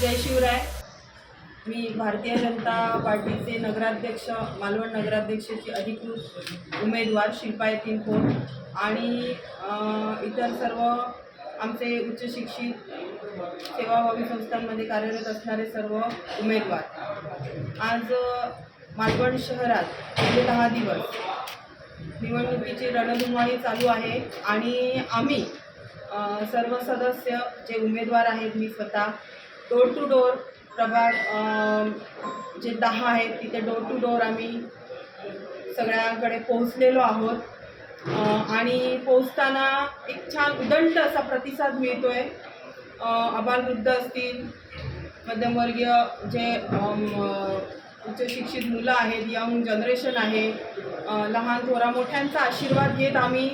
जय शिवराय. मी भारतीय जनता पार्टीचे नगराध्यक्ष मालवण नगराध्यक्षाची अधिकृत उमेदवार शिल्पा येथील आणि इतर सर्व आमचे उच्च शिक्षित सेवाभावी संस्थांमध्ये कार्यरत असणारे सर्व उमेदवार. आज मालवण शहरात गेले दहा दिवस निवडणुकीची रणधुमाळी चालू आहे आणि आम्ही सर्व सदस्य जे उमेदवार आहेत मी स्वतः डोर टू डोर प्रभाग जे दहा आहेत तिथे डोर टू डोर आम्ही सगळ्यांकडे पोहोचलेलो आहोत. आणि पोहोचताना एक छान उदंड असा प्रतिसाद मिळतो आहे आबालवृद्ध असतील मध्यमवर्गीय जे उच्च शिक्षित मुलं आहेत यंग जनरेशन आहे लहान थोरा मोठ्यांचा आशीर्वाद घेत आम्ही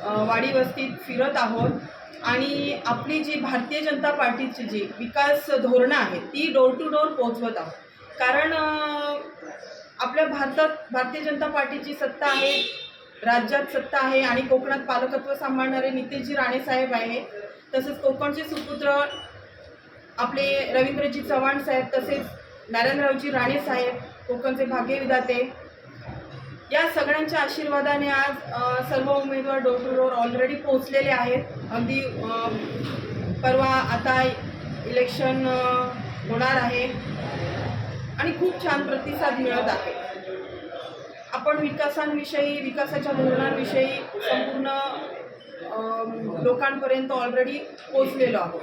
वाडी वस्तीत फिरत आहोत. आणि आपली जी भारतीय जनता पार्टीची जी विकास धोरणं आहेत ती डोर टू डोर पोहोचवत आहोत. कारण आपल्या भारतात भारतीय जनता पार्टीची सत्ता आहे राज्यात सत्ता आहे आणि कोकणात पालकत्व सांभाळणारे नितेशजी राणेसाहेब आहे. तसेच कोकणचे सुपुत्र आपले रवींद्रजी चव्हाण साहेब तसेच नारायणरावजी राणे साहेब कोकणचे भाग्यविधाते. या सगळ्यांच्या आशीर्वादाने आज सर्व उमेदवार डोर टू डोर ऑलरेडी पोहोचलेले आहेत. अगदी परवा आता इलेक्शन होणार आहे. आणि खूप छान प्रतिसाद मिळत आहे. आपण विकासांविषयी विकासाच्या धोरणांविषयी संपूर्ण लोकांपर्यंत ऑलरेडी पोचलेलो आहोत.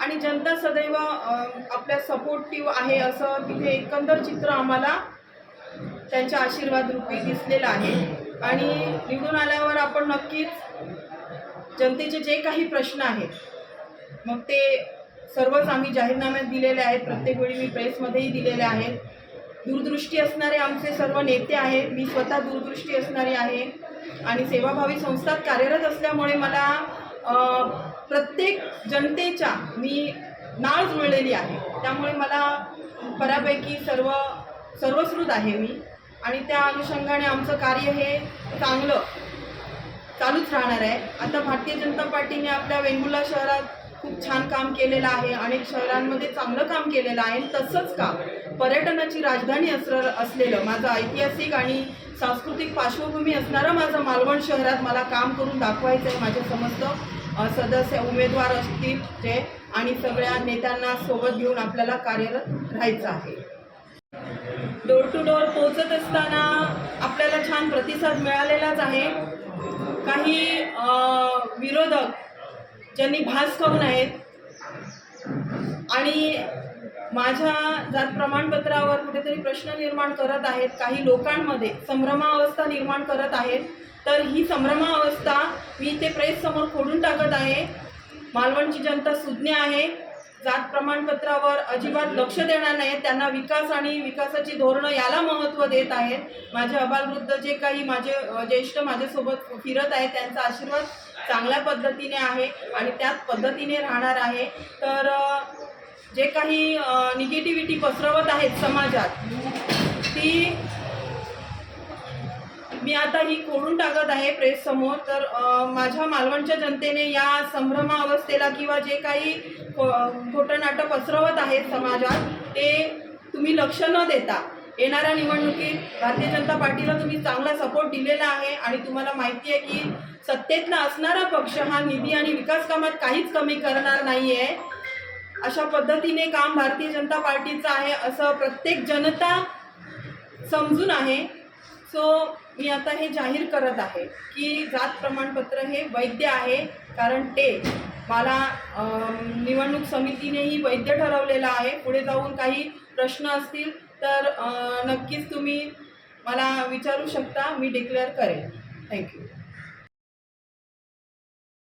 आणि जनता सदैव आपल्या सपोर्टिव्ह आहे असं तिथे एकंदर चित्र आम्हाला त्यांच्या आशीर्वाद रूपी दिसलेलं आहे. आणि निवडून आल्यावर आपण नक्कीच जनतेचे जे काही प्रश्न आहेत मग ते सर्वच आम्ही जाहीरनाम्यात दिलेले आहेत. प्रत्येक वेळी मी प्रेसमध्येही दिलेले आहेत. दूरदृष्टी असणारे आमचे सर्व नेते आहेत. मी स्वतः दूरदृष्टी असणारे आहे. आणि सेवाभावी संस्थात कार्यरत असल्यामुळे मला प्रत्येक जनतेच्या मी नाळ जुळलेली आहे. त्यामुळे मला बऱ्यापैकी सर्व सर्वश्रुत आहे मी. आणि त्या अनुषंगाने आमचं कार्य हे चांगलं चालूच राहणार आहे. आता भारतीय जनता पार्टीने आपल्या वेंगुर्ला शहरात खूप छान काम केलेलं आहे अनेक शहरांमध्ये चांगलं काम केलेलं आहे. तसंच काम पर्यटनाची राजधानी असर असलेलं माझं ऐतिहासिक आणि सांस्कृतिक पार्श्वभूमी असणारं माझं मालवण शहरात मला काम करून दाखवायचं आहे माझे समस्त सदस्य उमेदवार असतील जे आणि सगळ्या नेत्यांना सोबत घेऊन आपल्याला कार्यरत राहायचं आहे. डोर टू डोर पोहोचत असताना आपल्याला छान प्रतिसाद मिळालेलाच आहे. काही विरोधक ज्यांनी भास करून आहेत आणि माझ्या जात प्रमाणपत्रावर कुठेतरी प्रश्न निर्माण करत आहेत काही लोकांमध्ये संभ्रमावस्था निर्माण करत आहेत तर ही संभ्रमावस्था मी ते प्रेससमोर खोडून टाकत आहे. मालवणची जनता सुज्ञ आहे. जात प्रमाणपत्रावर अजिबात लक्ष देणार नाही त्यांना विकास आणि विकासाची धोरणं याला महत्त्व देत आहेत. माझे अबालवृद्ध जे काही माझे ज्येष्ठ माझ्यासोबत फिरत आहेत त्यांचा आशीर्वाद चांगल्या पद्धतीने आहे आणि त्याच पद्धतीने राहणार आहे. तर जे काही निगेटिव्हिटी पसरवत आहेत समाजात ती मी आता ही खोडून टाकत आहे प्रेस समोर. तर माझ्या मालवणच्या जनतेने या संभ्रमावस्थेला किंवा जे काही खो- खोटं नाटं पसरवत आहेत समाजात ते तुम्ही लक्ष न देता येणाऱ्या निवडणुकीत भारतीय जनता पार्टीला तुम्ही चांगला सपोर्ट दिलेला आहे आणि तुम्हाला माहिती आहे की सत्तेतला असणारा पक्ष हा निधी आणि विकास कामात काहीच कमी करणार नाही आहे अशा पद्धतीने काम भारतीय जनता पार्टीचं आहे असं प्रत्येक जनता समजून आहे. सो मी आता हे जाहीर करत आहे की जात प्रमाणपत्र हे वैध आहे कारण ते मला निवडणूक समितीनेही वैध ठरवलेलं आहे. पुढे जाऊन काही प्रश्न असतील तर नक्कीच तुम्ही मला विचारू शकता मी डिक्लेअर करेन. थँक्यू